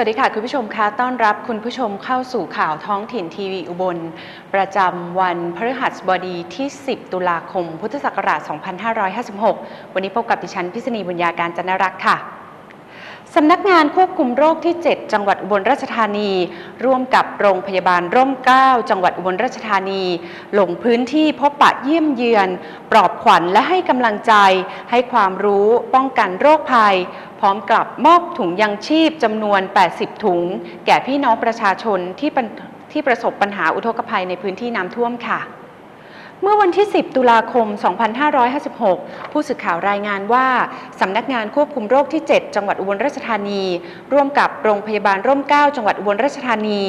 วัสดีค่ะ คุณผู้ชมคะต้อนรับคุณผู้ชมเข้าสู่ข่าวท้องถิ่นทีวีอุบล ประจำวันพฤหัสบดีที่ 10 ตุลาคม พุทธศักราช 2556 วันนี้พบกับดิฉันพิษณีบุญญาการจันรักษ์ค่ะ สำนักงานควบคุมโรคที่ 7 จังหวัดอุบลราชธานี ร่วมกับโรงพยาบาลร่มเกล้าจังหวัดอุบลราชธานี ลงพื้นที่พบปะเยี่ยมเยือน ปลอบขวัญและให้กำลังใจ ให้ความรู้ป้องกันโรคภัย พร้อมกับมอบถุงยังชีพจำนวน 80 ถุง แก่พี่น้องประชาชนที่ที่ประสบปัญหาอุทกภัยในพื้นที่น้ำท่วมค่ะ เมื่อวันที่ 10 ตุลาคม 2556 ผู้สื่อข่าวรายงานว่า สำนักงานควบคุมโรคที่ 7 จังหวัดอุบลราชธานี ร่วมกับโรงพยาบาลร่มเกล้าจังหวัดอุบลราชธานี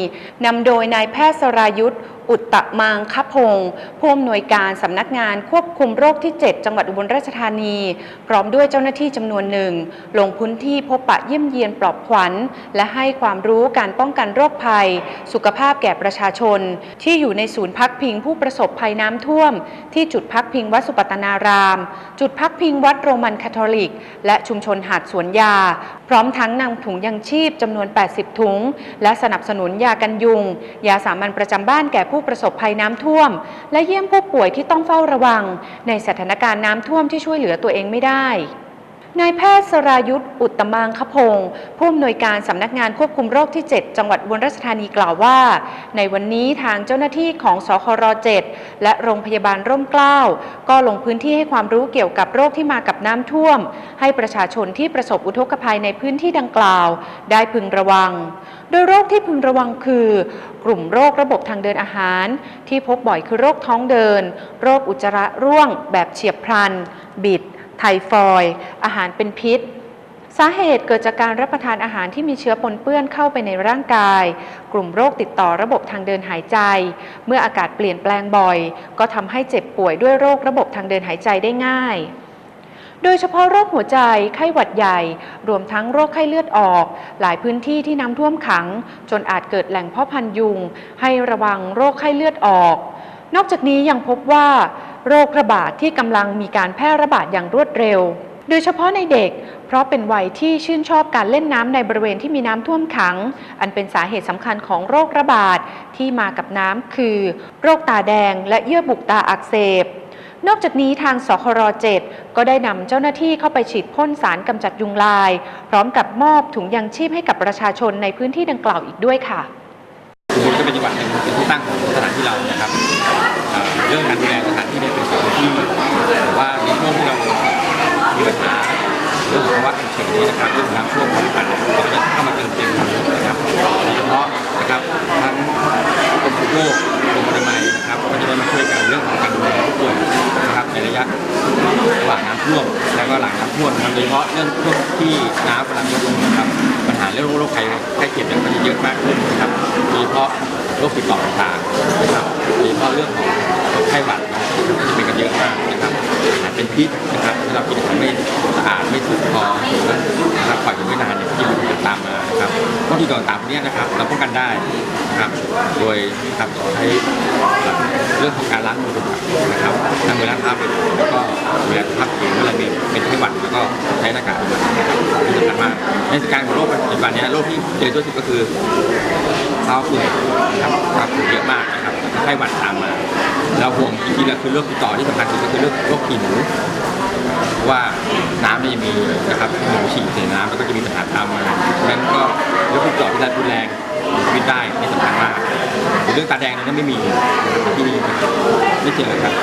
นำโดยนายแพทย์สรายุทธอุตตะมางคพงศ์ผู้อำนวยการสำนักงานควบคุมโรคที่ 7 จังหวัดอุบลราชธานี พร้อมด้วยเจ้าหน้าที่จำนวนหนึ่ง ลงพื้นที่พบปะเยี่ยมเยียนปลอบขวัญ และให้ความรู้การป้องกันโรคภัย สุขภาพแก่ประชาชน ที่อยู่ในศูนย์พักพิงผู้ประสบภัยน้ำท่วมที่จุดพักพิงวัดสุปตนาราม จุดพักพิงวัดโรมันคาทอลิก และชุมชนหาดสวนยา พร้อมทั้งนำถุงยังชีพจำนวน 80 ถุง และสนับสนุนยากันยุง ยาสามัญประจำบ้านแก่ผู้ประสบภัยน้ำท่วม และเยี่ยมผู้ป่วยที่ต้องเฝ้าระวัง ในสถานการณ์น้ำท่วมที่ช่วยเหลือตัวเองไม่ได้ นายแพทย์สรายุทธ์อุตตมังคพงศ์ผู้อำนวยการสำนักงานควบคุมโรคที่ 7 จังหวัดอุบลราชธานีกล่าวว่า ในวันนี้ทางเจ้าหน้าที่ของสคร7และโรงพยาบาลร่มเกล้าก็ลงพื้นที่ให้ความรู้เกี่ยวกับโรคที่มากับน้ำท่วม ให้ประชาชนที่ประสบอุทกภัยในพื้นที่ดังกล่าว ได้พึงระวัง โดยโรคที่พึงระวังคือ กลุ่มโรคระบบทางเดินอาหาร ที่พบบ่อยคือโรคท้องเดิน โรคอุจจาระร่วง แบบเฉียบพลัน บิด ไทฟอยด์อาหารเป็นพิษ สาเหตุเกิดจากการรับประทานอาหารที่มีเชื้อปนเปื้อนเข้าไปในร่างกาย กลุ่มโรคติดต่อระบบทางเดินหายใจ เมื่ออากาศเปลี่ยนแปลงบ่อย ก็ทำให้เจ็บป่วยด้วยโรคระบบทางเดินหายใจได้ง่ายโดยเฉพาะโรคหัวใจ ไข้หวัดใหญ่ รวมทั้งโรคไข้เลือดออก หลายพื้นที่ที่น้ำท่วมขัง จนอาจเกิดแหล่งเพ่อพันยุง ให้ระวังโรคไข้เลือดออก นอกจากนี้ยังพบว่า โรคระบาดที่กำลังมีการแพร่ระบาดอย่างรวดเร็ว โดยเฉพาะในเด็ก เพราะเป็นวัยที่ชื่นชอบการเล่นน้ำในบริเวณที่มีน้ำท่วมขัง อันเป็นสาเหตุสำคัญของโรคระบาดที่มากับน้ำคือ โรคตาแดงและเยื่อบุตาอักเสบนอกจากนี้ทางสคร7ก็ได้นำเจ้าหน้าที่เข้าไปฉีดพ่นสารกำจัดยุงลาย พร้อมกับมอบถุงยังชีพให้กับประชาชนในพื้นที่ดังกล่าวอีกด้วยค่ะ เป็นจังหวัดหนึ่งเป็นที่ตั้งของสถานที่เรานะครับเอ่อเรื่องการดูแลสถานที่เนี่ยเป็นสิ่งที่ว่าในช่วงที่เรามีปัญหาเรื่องของภาวะฉุกเฉินนี้นะครับเรื่องของน้ำท่วมภัยพิบัติเนี่ยเราก็จะเข้ามาเติมเต็มนะครับโดยเฉพาะนะครับทั้งกรมควบคุมโรคกรมอนามัยนะครับก็จะได้มาช่วยกันเรื่องของการดูแลผู้ป่วยนะครับในระยะ ระหว่างน้ำท่วมแล้วก็หลังน้ำท่วมนะครับโดยเฉพาะเรื่องช่วงที่น้ำกำลังลดลงนะครับ หาเรื่องโรคไข้ไข้เจ็บเนี่ยก็จะเยอะมากขึ้นนะครับโดยเฉพาะโรคติดต่อต่างๆนะครับโดยเฉพาะเรื่องของไข้หวัดจะเป็นกันเยอะมาก เป็นพิษนะครับถ้าเรากินอาหารไม่สะอาดไม่ถูกพอหรือนะครับปล่อยอยู่ไม่นานเนี่ยที่มันจะตามมานะครับพวกที่ต่างๆพวกเนี้ยนะครับ เราป้องกันได้นะครับโดยนะครับใช้เรื่องของการล้างมือนะครับล้างมือล้างเท้าบ่อยๆแล้วก็ดูแลสุขภาพผิวเมื่อไรมีเป็นไข้หวัดแล้วก็ใช้หน้ากากนามัยนะครับที่สำคัญมากในสถานการณ์ของโรคปัจจุบันนี้โรคที่เจอตัวสุดก็คือเท้าฝุ่นนะครับครับฝุ่นเยอะมากนะครับไข้หวัดตามมา แล้วห่วงจริงๆแล้วคือเรคติดต่อที่สำคัญสุดก็คือเรื่องโรคขี้หนูว่าน้ำนี่มีนะครับหนูฉี่ใส่น้ำแล้วก็จะมีปัญหาตามมาดังนั้นก็เรื่องติดต่อที่รุนแรง ได้นี่สำคัญมากเรื่องตาแดงเนี่ยไม่มีที่นี่ไม่เจอครับ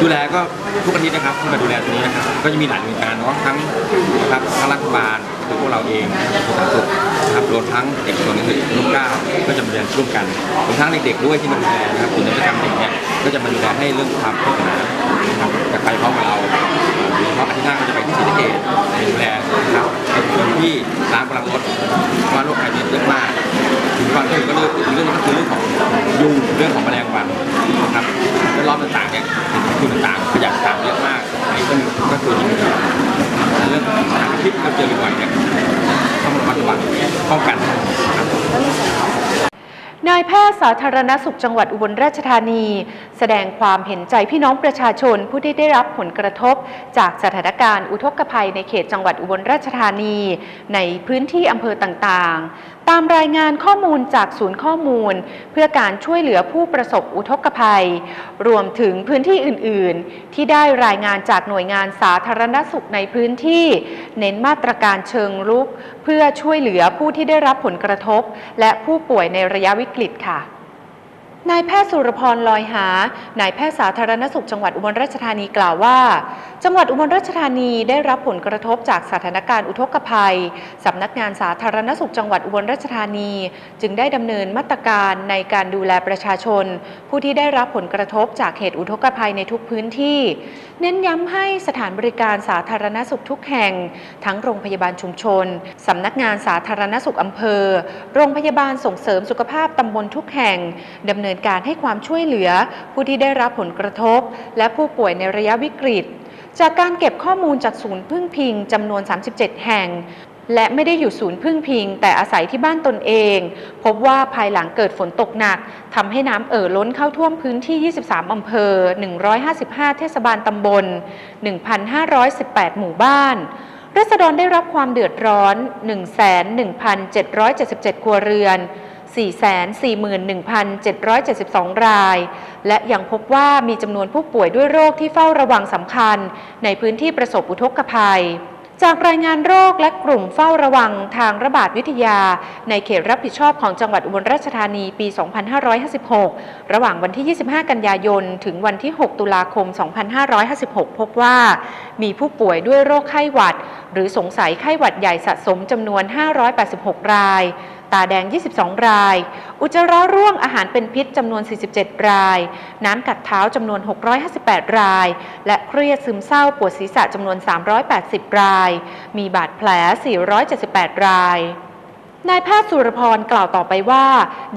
ดูแลก็ทุกอาทิตย์นะครับที่มาดูแลตรงนี้นะครับ ก็จะมีหลายหน่วยงานเนาะทั้งนะครับทั้งรัฐบาลคือพวกเราเองนะครับสาธารณสุขนะครับรวมทั้งเอกชนอื่นๆร่วมก้าก็จะมาดูแลร่วมกันรวมทั้งเด็กๆด้วยที่มาดูแลนะครับศูนย์นวัตกรรมเด็กเนี่ยก็จะมาดูแลให้เรื่องความปลอดภัย นะครับจะไปพร้อมกับเราโดยเฉพาะอาทิตย์หน้าก็จะไปที่ศรีสะเกษไปดูแลนะครับในส่วนที่น้ำกำลังลดเพราะว่าโรคภัยเนี่ยเยอะมากถึงควันก็ก็เรื่องอีกเรื่องก็คือเรื่องของยุงเรื่องของแมลงวันนะครับแวดล้อมต่างๆเนี่ยสิ่งที่ต่างๆขยะต่างเยอะมากอันนี้ก็ก็คือจริงเรื่องสารพิษที่เราเจอบ่อยๆเนี่ยต้องระมัดระวังป้องกันนายแพทย์สาธารณสุขจังหวัดอุบลราชธานี แสดงความเห็นใจพี่น้องประชาชนผู้ที่ได้รับผลกระทบ จากสถานการณ์อุทกภัยในเขตจังหวัดอุบลราชธานี ในพื้นที่อำเภอต่างๆ ตามรายงานข้อมูลจากศูนย์ข้อมูล เพื่อการช่วยเหลือผู้ประสบอุทกภัย รวมถึงพื้นที่อื่นๆ ที่ได้รายงานจากหน่วยงานสาธารณสุขในพื้นที่ เน้นมาตรการเชิงรุก เพื่อช่วยเหลือผู้ที่ได้รับผลกระทบ และผู้ป่วยในระยะวิกฤตค่ะ นายแพทย์สุรพรลอยหา นายแพทย์สาธารณสุขจังหวัดอุบลราชธานีกล่าวว่า จังหวัดอุบลราชธานีได้รับผลกระทบจากสถานการณ์อุทกภัย สำนักงานสาธารณสุขจังหวัดอุบลราชธานี จึงได้ดำเนินมาตรการในการดูแลประชาชน ผู้ที่ได้รับผลกระทบจากเหตุอุทกภัยในทุกพื้นที่ เน้นย้ำให้สถานบริการสาธารณสุขทุกแห่ง ทั้งโรงพยาบาลชุมชน สำนักงานสาธารณสุขอำเภอ โรงพยาบาลส่งเสริมสุขภาพตำบลทุกแห่งดำเนินนินการให้ความช่วยเหลือ ผู้ที่ได้รับผลกระทบ และผู้ป่วยในระยะวิกฤต จากการเก็บข้อมูลจากศูนย์พึ่งพิงจำนวน 37 แห่งและไม่ได้อยู่ศูนย์พึ่งพิง แต่อาศัยที่บ้านตนเอง พบว่าภายหลังเกิดฝนตกหนักทำให้น้ำเอ่อล้นเข้าท่วมพื้นที่ 23 อำเภอ 155 เทศบาลตำบล 1,518 หมู่บ้าน รัษฎรได้รับความเดือดร้อน 1,1,777 ครัวเรือน 441,772 ราย และยังพบว่ามีจำนวนผู้ป่วยด้วยโรคที่เฝ้าระวังสำคัญ ในพื้นที่ประสบอุทกภัย จากรายงานโรคและกลุ่มเฝ้าระวังทางระบาดวิทยา ในเขตรับผิดชอบของจังหวัดอุบลราชธานีปี 2556 ระหว่างวันที่ 25 กันยายน ถึงวันที่ 6 ตุลาคม 2556 พบว่า มีผู้ป่วยด้วยโรคไข้หวัด หรือสงสัยไข้หวัดใหญ่สะสมจำนวน 586 ราย ตาแดง 22 ราย อุจจาระร่วงอาหารเป็นพิษจำนวน 47 ราย น้ำกัดเท้าจำนวน 658 ราย และเครียดซึมเศร้าปวดศีรษะจำนวน 380 ราย มีบาดแผล 478 ราย นายแพทย์สุรพรกล่าวต่อไปว่า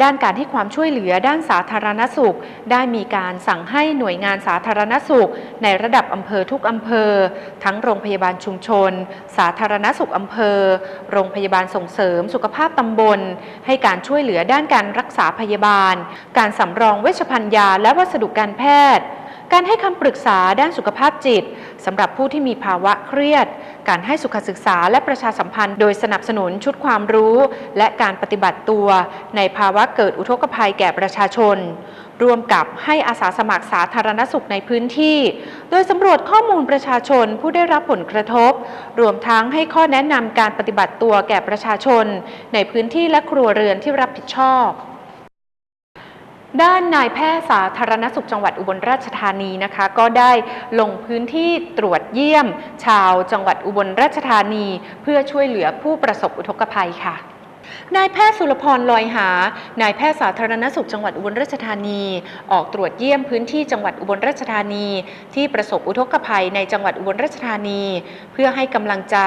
ด้านการให้ความช่วยเหลือด้านสาธารณสุข ได้มีการสั่งให้หน่วยงานสาธารณสุข ในระดับอำเภอทุกอำเภอ ทั้งโรงพยาบาลชุมชน สาธารณสุขอำเภอ โรงพยาบาลส่งเสริมสุขภาพตำบล ให้การช่วยเหลือด้านการรักษาพยาบาล การสำรองเวชภัณฑ์ยาและวัสดุการแพทย์ การให้คำปรึกษาด้านสุขภาพจิตสำหรับผู้ที่มีภาวะเครียด การให้สุขศึกษาและประชาสัมพันธ์ โดยสนับสนุนชุดความรู้ และการปฏิบัติตัว ในภาวะเกิดอุทกภัยแก่ประชาชน ร่วมกับให้อาสาสมัครสาธารณสุขในพื้นที่ โดยสำรวจข้อมูลประชาชนผู้ได้รับผลกระทบ รวมทั้งให้ข้อแนะนำการปฏิบัติตัวแก่ประชาชน ในพื้นที่และครัวเรือนที่รับผิดชอบ ด้านนายแพทย์สาธารณสุขจังหวัดอุบลราชธานีนะคะ ก็ได้ลงพื้นที่ตรวจเยี่ยม ชาวจังหวัดอุบลราชธานี เพื่อช่วยเหลือผู้ประสบอุทกภัยค่ะ นายแพทย์สุรพรลอยหา นายแพทย์สาธารณสุขจังหวัดอุบลราชธานี ออกตรวจเยี่ยมพื้นที่จังหวัดอุบลราชธานี ที่ประสบอุทกภัยในจังหวัดอุบลราชธานี เพื่อให้กำลังใจ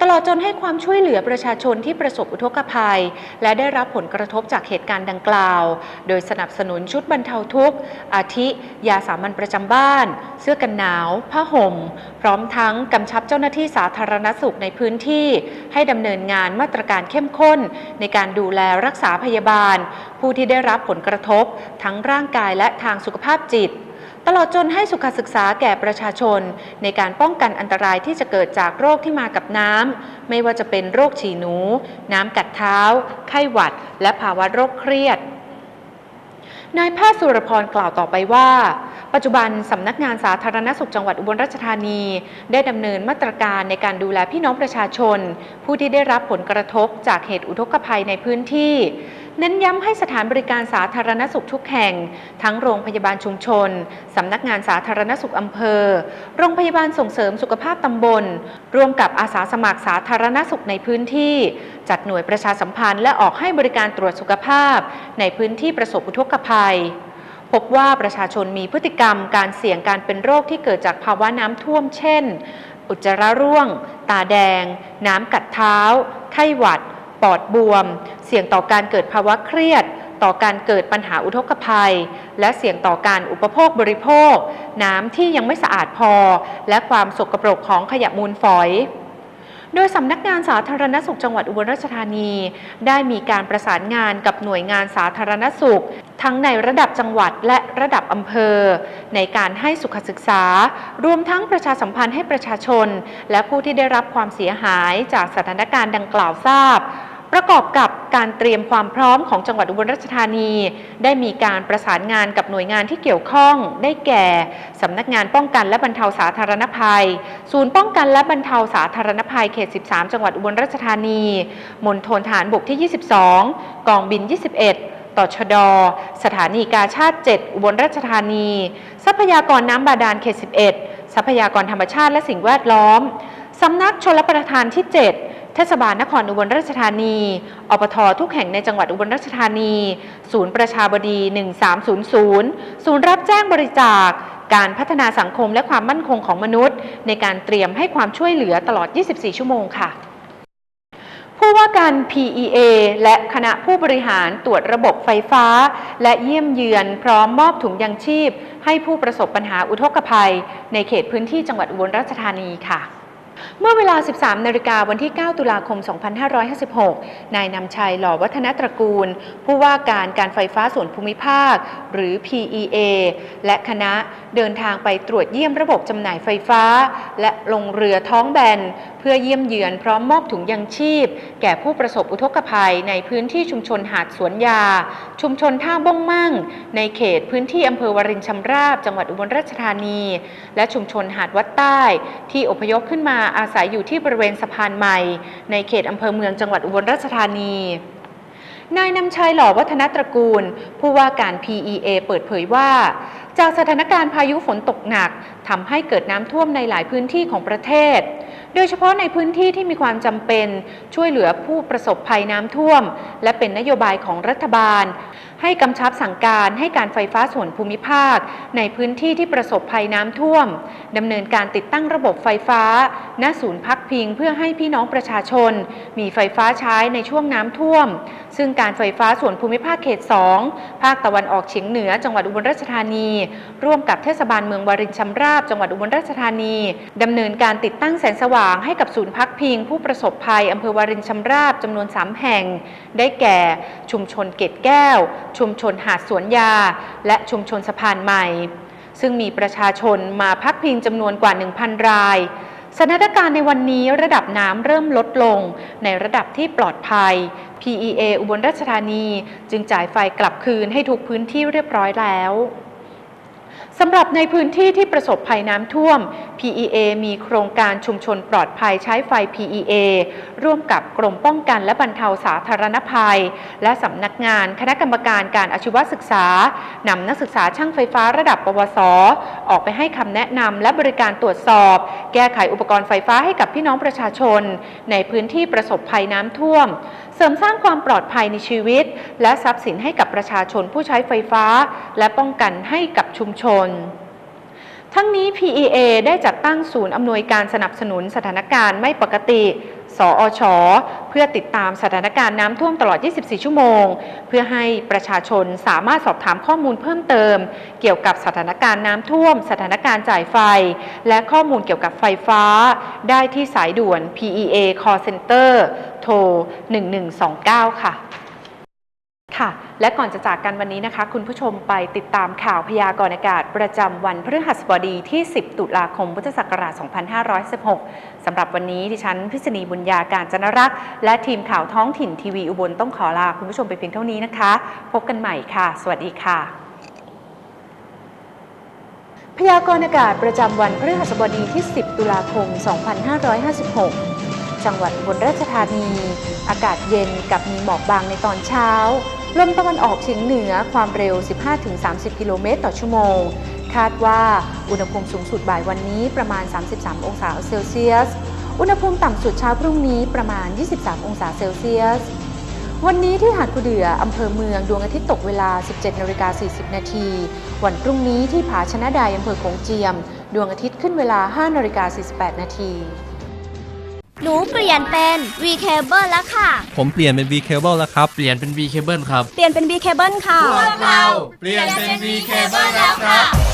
ตลอดจนให้ความช่วยเหลือประชาชนที่ประสบอุทกภัย และได้รับผลกระทบจากเหตุการณ์ดังกล่าว โดยสนับสนุนชุดบรรเทาทุกข์ อาทิ ยาสามัญประจำบ้าน เสื้อกันหนาว ผ้าห่ม พร้อมทั้งกำชับเจ้าหน้าที่สาธารณสุขในพื้นที่ ให้ดำเนินงานมาตรการเข้มข้นในการดูแลรักษาพยาบาล ผู้ที่ได้รับผลกระทบ ทั้งร่างกายและทางสุขภาพจิต ตลอดจนให้สุขศึกษาแก่ประชาชน ในการป้องกันอันตรายที่จะเกิดจากโรคที่มากับน้ำไม่ว่าจะเป็นโรคฉี่หนู น้ำกัดเท้า ไข้หวัด และภาวะโรคเครียดนายแพทย์สุรพรกล่าวต่อไปว่า ปัจจุบันสำนักงานสาธารณสุขจังหวัดอุบลราชธานี ได้ดำเนินมาตรการในการดูแลพี่น้องประชาชน ผู้ที่ได้รับผลกระทบจากเหตุอุทกภัยในพื้นที่ เน้นย้ำให้สถานบริการสาธารณสุขทุกแห่ง ทั้งโรงพยาบาลชุมชนสำนักงานสาธารณสุขอำเภอ โรงพยาบาลส่งเสริมสุขภาพตำบล ร่วมกับอาสาสมัครสาธารณสุขในพื้นที่ จัดหน่วยประชาสัมพันธ์และออกให้บริการตรวจสุขภาพ ในพื้นที่ประสบอุทกภัย พบว่าประชาชนมีพฤติกรรมการเสี่ยงการเป็นโรคที่เกิดจากภาวะน้ำท่วมเช่น อุจจาระร่วง ตาแดง น้ำกัดเท้า ไข้หวัด ปอดบวม เสี่ยงต่อการเกิดภาวะเครียด ต่อการเกิดปัญหาอุทกภัย และเสี่ยงต่อการอุปโภคบริโภค น้ำที่ยังไม่สะอาดพอ และความสกปรกของขยะมูลฝอยโดยสำนักงานสาธารณสุขจังหวัดอุบลราชธานี ได้มีการประสานงานกับหน่วยงานสาธารณสุข ทั้งในระดับจังหวัดและระดับอำเภอ ในการให้สุขศึกษา รวมทั้งประชาสัมพันธ์ให้ประชาชน และผู้ที่ได้รับความเสียหายจากสถานการณ์ดังกล่าวทราบ ประกอบกับการเตรียมความพร้อมของจังหวัดอุบลราชธานี ได้มีการประสานงานกับหน่วยงานที่เกี่ยวข้องได้แก่ สำนักงานป้องกันและบรรเทาสาธารณภัย ศูนย์ป้องกันและบรรเทาสาธารณภัยเขต 13 จังหวัดอุบลราชธานีมณฑลฐานบกที่ 22 กองบิน 21 ต่อชด สถานีกาชาติ 7 อุบลราชธานี ทรัพยากรน้ำบาดาลเขต 11 ทรัพยากรธรรมชาติและสิ่งแวดล้อม สำนักชลประทานที่ 7 เทศบาลนครอุบลราชธานี อปททุกแห่งในจังหวัดอุบลราชธานี ศูนย์ประชาบดี 1300 ศูนย์รับแจ้งบริจาคการพัฒนาสังคมและความมั่นคงของมนุษย์ ในการเตรียมให้ความช่วยเหลือตลอด 24 ชั่วโมงค่ะ ผู้ว่าการ PEA และคณะผู้บริหารตรวจระบบไฟฟ้า และเยี่ยมเยือนพร้อมมอบถุงยังชีพ ให้ผู้ประสบปัญหาอุทกภัย ในเขตพื้นที่จังหวัดอุบลราชธานีค่ะ เมื่อเวลา 13 นาฬิกาวันที่ 9 ตุลาคม 2556 นายนำชัยหล่อวัฒนตระกูล ผู้ว่าการการไฟฟ้าส่วนภูมิภาค หรือ PEA และคณะเดินทางไปตรวจเยี่ยมระบบจำหน่ายไฟฟ้า และลงเรือท้องแบน เพื่อเยี่ยมเยือนพร้อมมอบถุงยังชีพ แก่ผู้ประสบอุทกภัยในพื้นที่ชุมชนหาดสวนยา ชุมชนท่าบ้งมั่ง ในเขตพื้นที่อำเภอวรินชำราบ จังหวัดอุบลราชธานี และชุมชนหาดวัดใต้ ที่อพยพขึ้นมาอาศัยอยู่ที่บริเวณสะพานใหม่ ในเขตอำเภอเมืองจังหวัดอุบลราชธานี นายนำชัยหล่อวัฒนตระกูล ผู้ว่าการ PEA เปิดเผยว่า จากสถานการณ์พายุฝนตกหนักทำให้เกิดน้ำท่วมในหลายพื้นที่ของประเทศโดยเฉพาะในพื้นที่ที่มีความจำเป็นช่วยเหลือผู้ประสบภัยน้ำท่วม และเป็นนโยบายของรัฐบาล ให้กำชับสั่งการให้การไฟฟ้าส่วนภูมิภาค ในพื้นที่ที่ประสบภัยน้ำท่วมดำเนินการติดตั้งระบบไฟฟ้า ณศูนย์พักพิงเพื่อให้พี่น้องประชาชน มีไฟฟ้าใช้ในช่วงน้ำท่วม ซึ่งการไฟฟ้าส่วนภูมิภาคเขต 2 ภาคตะวันออกเฉียงเหนือ จังหวัดอุบลราชธานี ร่วมกับเทศบาลเมืองวารินชำราบ จังหวัดอุบลราชธานีดำเนินการติดตั้งแสงสว่างให้กับศูนย์พักพิง ผู้ประสบภัยอำเภอวารินชำราบจำนวน 3 แห่ง ได้แก่ ชุมชนเกตแก้ว ชุมชนหาดสวนยา และชุมชนสะพานใหม่ ซึ่งมีประชาชนมาพักพิงจำนวนกว่า 1,000 ราย สถานการณ์ในวันนี้ระดับน้ำเริ่มลดลง ในระดับที่ปลอดภัย PEA อุบลราชธานี จึงจ่ายไฟกลับคืนให้ทุกพื้นที่เรียบร้อยแล้ว สำหรับในพื้นที่ที่ประสบภัยน้ำท่วม PEA มีโครงการชุมชนปลอดภัยใช้ไฟ PEA ร่วมกับกรมป้องกันและบรรเทาสาธารณภัย และสำนักงานคณะกรรมการการอาชีวศึกษานำนักศึกษาช่างไฟฟ้าระดับปวส ออกไปให้คำแนะนำและบริการตรวจสอบ แก้ไขอุปกรณ์ไฟฟ้าให้กับพี่น้องประชาชน ในพื้นที่ประสบภัยน้ำท่วม เสริมสร้างความปลอดภัยในชีวิต และทรัพย์สินให้กับประชาชนผู้ใช้ไฟฟ้า และป้องกันให้กับชุมชน ทั้งนี้ PEA ได้จัดตั้งศูนย์อำนวยการสนับสนุนสถานการณ์ไม่ปกติ สอชเพื่อติดตามสถานการณ์น้ำท่วมตลอด 24 ชั่วโมง เพื่อให้ประชาชนสามารถสอบถามข้อมูลเพิ่มเติม เกี่ยวกับสถานการณ์น้ำท่วม สถานการณ์จ่ายไฟ และข้อมูลเกี่ยวกับไฟฟ้า ได้ที่สายด่วน PEA Call Center โทร 1129 ค่ะ ค่ะ และก่อนจะจากกันวันนี้นะคะ คุณผู้ชมไปติดตามข่าวพยากรณ์อากาศ ประจำวันพฤหัสบดีที่ 10 ตุลาคมพุทธศักราช 2516 สำหรับวันนี้ดิฉันพิษณีบุญญาการจนรักษ์และทีมข่าวท้องถิ่นทีวีอุบลต้องขอลาคุณผู้ชมไปเพียงเท่านี้นะคะ พบกันใหม่ค่ะ สวัสดีค่ะ พยากรณ์อากาศประจำวันพฤหัสบดีที่ 10 ตุลาคม 2556 จังหวัดอุบลราชธานี อากาศเย็นกับมีหมอกบางในตอนเช้า ลมตะวันออกเฉียงเหนือความเร็ว 15-30 กิโลเมตรต่อชั่วโมง คาดว่าอุณหภูมิสูงสุดบ่ายวันนี้ประมาณ 33 องศาเซลเซียส อุณหภูมิต่ำสุดเช้าพรุ่งนี้ประมาณ 23 องศาเซลเซียส วันนี้ที่หาดกุเดืออำเภอเมืองดวงอาทิตย์ตกเวลา 17นาฬิกา40 นาทีวันพรุ่งนี้ที่ผาชนะไดอำเภอโขงเจียม ดวงอาทิตย์ขึ้นเวลา 5นาฬิกา48 นาที หนูเปลี่ยนเป็น V cable แล้วค่ะ ผมเปลี่ยนเป็น V cable แล้วครับ เปลี่ยนเป็น V cable ครับ เปลี่ยนเป็น V cable ค่ะเราเปลี่ยนเป็น V cable แล้วครับ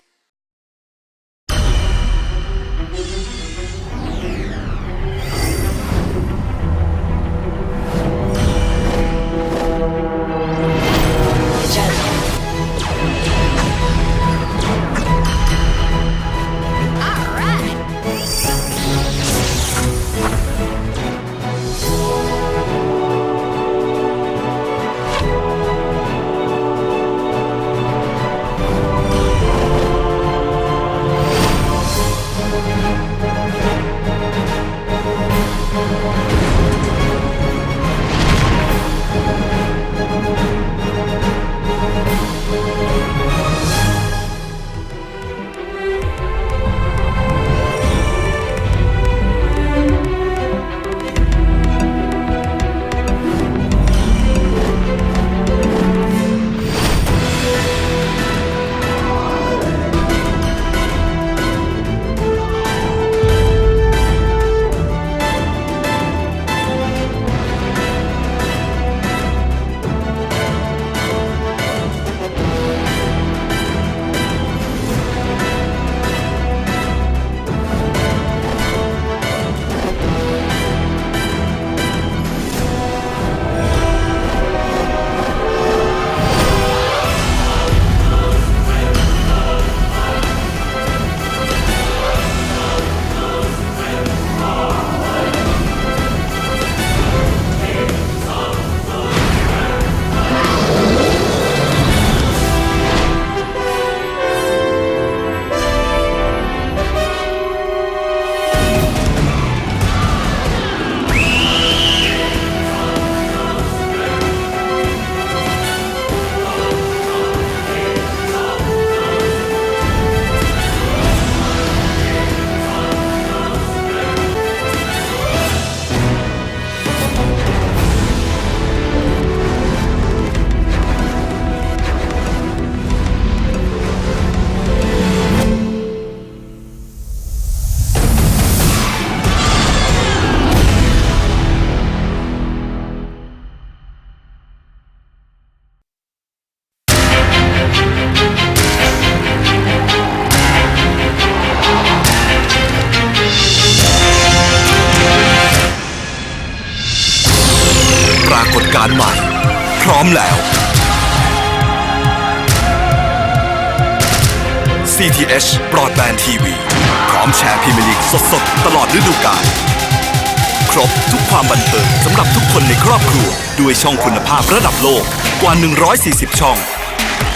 ครบ ทุกความบันเทิงสำหรับทุกคนในครอบครัว ด้วยช่องคุณภาพระดับโลกกว่า 140 ช่อง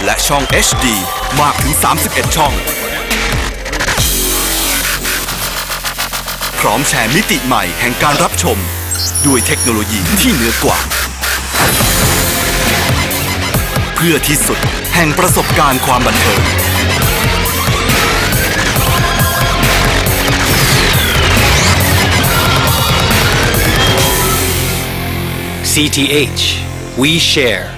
และช่อง HD มากถึง 31 ช่อง พร้อมแชร์มิติใหม่แห่งการรับชม ด้วยเทคโนโลยีที่เหนือกว่า เพื่อที่สุดแห่งประสบการณ์ความบันเทิง CTH We Share